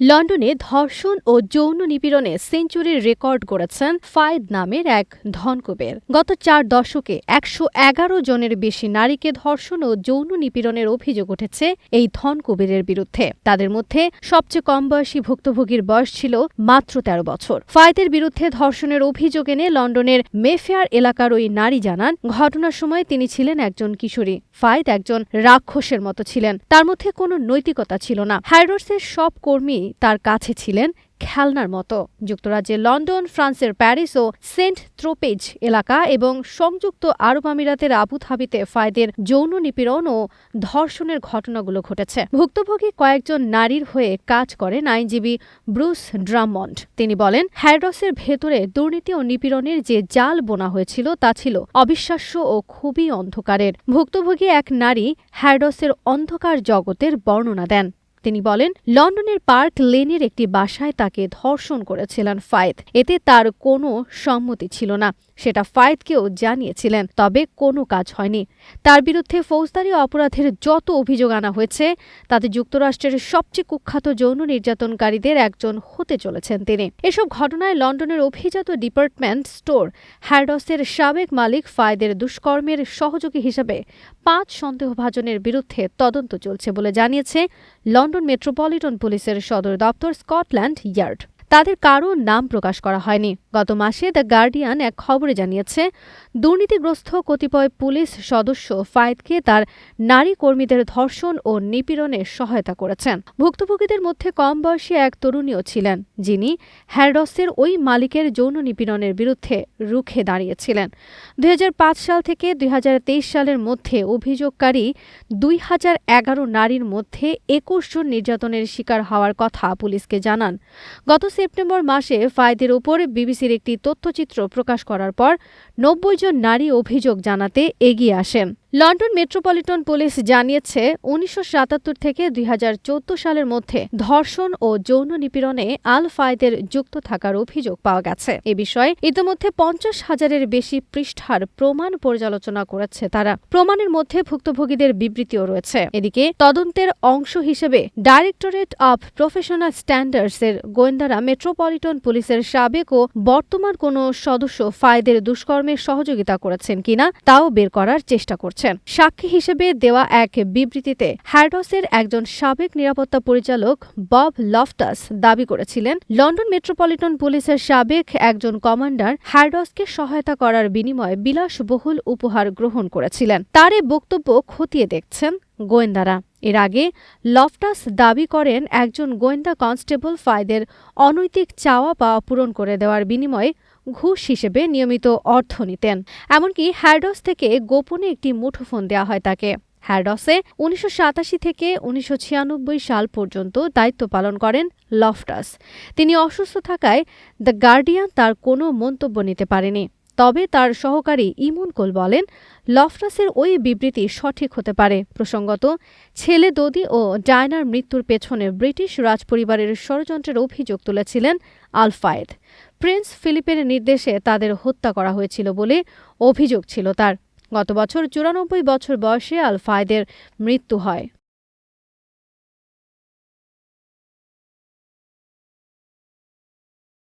লন্ডনে ধর্ষণ ও যৌন নিপীড়নে সেঞ্চুরির রেকর্ড গড়েছেন ফায়েদ নামের এক ধনকুবের। গত চার দশকে একশো এগারো জনের বেশি নারীকে ধর্ষণ ও যৌন নিপীড়নের অভিযোগ উঠেছে এই ধনকুবেরের বিরুদ্ধে। তাদের মধ্যে সবচেয়ে কম বয়সী ভুক্তভোগীর বয়স ছিল মাত্র তেরো বছর। ফায়েদের বিরুদ্ধে ধর্ষণের অভিযোগ এনে লন্ডনের মেফেয়ার এলাকার ওই নারী জানান, ঘটনার সময় তিনি ছিলেন একজন কিশোরী। ফায়েদ একজন রাক্ষসের মতো ছিলেন। তার মধ্যে কোনো নৈতিকতা ছিল না। হাইডর্সের সব কর্মী তার কাছে ছিলেন খেলনার মতো। যুক্তরাজ্যের লন্ডন, ফ্রান্সের প্যারিস ও সেন্ট ত্রোপেজ এলাকা এবং সংযুক্ত আরব আমিরাতের আবুধাবিতে ফায়দের যৌন নিপীড়ন ও ধর্ষণের ঘটনাগুলো ঘটেছে। ভুক্তভোগী কয়েকজন নারীর হয়ে কাজ করেন আইনজীবী ব্রুস ড্রামন্ড তিনি বলেন হ্যারডসের ভেতরে দুর্নীতি ও নিপীড়নের যে জাল বোনা হয়েছিল তা ছিল অবিশ্বাস্য ও খুবই অন্ধকারের। ভুক্তভোগী এক নারী হ্যারডসের অন্ধকার জগতের বর্ণনা দেন। তিনি বলেন, লন্ডনের পার্ক লেনের একটি বাসায় তাকে ধর্ষণ করেছিলেন ফায়েদ। এতে তার কোনো সম্মতি ছিল না। সেটা ফায়েদকেও জানিয়েছিলেন, তবে কোনো কাজ হয়নি। তার বিরুদ্ধে ফৌজদারি অপরাধের যত অভিযোগ আনা হয়েছে, তাতে যুক্তরাষ্ট্রের সবচেয়ে কুখ্যাত যৌন নির্যাতনকারীদের একজন হতে চলেছেন তিনি। এসব ঘটনায় লন্ডনের অভিজাত ডিপার্টমেন্ট স্টোর হ্যারডসের সাবেক মালিক ফায়েদের দুষ্কর্মের সহযোগী হিসেবে পাঁচ সন্দেহভাজনের বিরুদ্ধে তদন্ত চলছে বলে জানিয়েছে লন্ডন মেট্রোপলিটন পুলিশের সদর দপ্তর স্কটল্যান্ড ইয়ার্ড। তাদের কারও নাম প্রকাশ করা হয়নি। গত মাসে দ্য গার্ডিয়ান এক খবরে জানিয়েছে, দুর্নীতিগ্রস্ত কতিপয় পুলিশ সদস্য ফায়েদকে তার নারী কর্মীদের ধর্ষণ ও নিপীড়নে সহায়তা করেছেন। ভুক্তভোগীদের মধ্যে কম বয়সী এক তরুণীও ছিলেন, যিনি হ্যারডসের ওই মালিকের যৌন নিপীড়নের বিরুদ্ধে রুখে দাঁড়িয়েছিলেন। দুই হাজার পাঁচ সাল থেকে দুই হাজার তেইশ সালের মধ্যে অভিযোগকারী দুই হাজার এগারো নারীর মধ্যে একুশ জন নির্যাতনের শিকার হওয়ার কথা পুলিশকে জানান। গত সেপ্টেম্বর মাসে ফায়েদের ওপর বিবিসির একটি তথ্যচিত্র প্রকাশ করার পর নব্বই জন নারী অভিযোগ জানাতে এগিয়ে আসেন। লন্ডন মেট্রোপলিটন পুলিশ জানিয়েছে, উনিশশো সাতাত্তর থেকে দুই হাজার চোদ্দ সালের মধ্যে ধর্ষণ ও যৌন নিপীড়নে আল ফায়েদের যুক্ত থাকার অভিযোগ পাওয়া গেছে। এ বিষয়ে ইতিমধ্যে পঞ্চাশ হাজারের বেশি পৃষ্ঠার প্রমাণ পর্যালোচনা করেছে তারা। প্রমাণের মধ্যে ভুক্তভোগীদের বিবৃতিও রয়েছে। এদিকে তদন্তের অংশ হিসেবে ডাইরেক্টরেট অব প্রফেশনাল স্ট্যান্ডার্ডস এর গোয়েন্দারা মেট্রোপলিটন পুলিশের সাবেক ও বর্তমান কোনো সদস্য ফায়েদের দুষ্কর্মের সহযোগিতা করেছেন কিনা, তাও বের করার চেষ্টা করছে। করছেন। সাক্ষী হিসেবে দেওয়া এক বিবৃতিতে হ্যারডসের একজন সাবেক নিরাপত্তা পরিচালক বব লফটাস দাবি করেছিলেন, লন্ডন মেট্রোপলিটন পুলিশের সাবেক একজন কমান্ডার হ্যারডসকে সহায়তা করার বিনিময়ে বিলাসবহুল উপহার গ্রহণ করেছিলেন। তার এ বক্তব্য খতিয়ে দেখছেন গোয়েন্দারা। এর আগে লফটাস দাবি করেন, একজন গোয়েন্দা কনস্টেবল ফায়দের অনৈতিক চাওয়া পাওয়া পূরণ করে দেওয়ার বিনিময়ে ঘুষ হিসেবে নিয়মিত অর্থ নিতেন, এমনকি হ্যারডস থেকে গোপনে একটি মুঠোফোন দেওয়া হয় তাকে। হ্যারডসে উনিশশো সাতাশি থেকে উনিশশো ছিয়ানব্বই সাল পর্যন্ত দায়িত্ব পালন করেন লফটাস। তিনি অসুস্থ থাকায় দ্য গার্ডিয়ান তার কোনো মন্তব্য নিতে পারেনি। তবে তার সহকারী ইমন কোল বলেন লফটাসের ওই বিবৃতি সঠিক হতে পারে। প্রসঙ্গত, ছেলে দদি ও ডায়নার মৃত্যুর পেছনে ব্রিটিশ রাজপরিবারের ষড়যন্ত্রের অভিযোগ তুলেছিলেন আলফায়েদ প্রিন্স ফিলিপের নির্দেশে তাদের হত্যা করা হয়েছিল বলে অভিযোগ ছিল তার। গত বছর চুরানব্বই বছর বয়সে আলফায়েদের মৃত্যু হয়।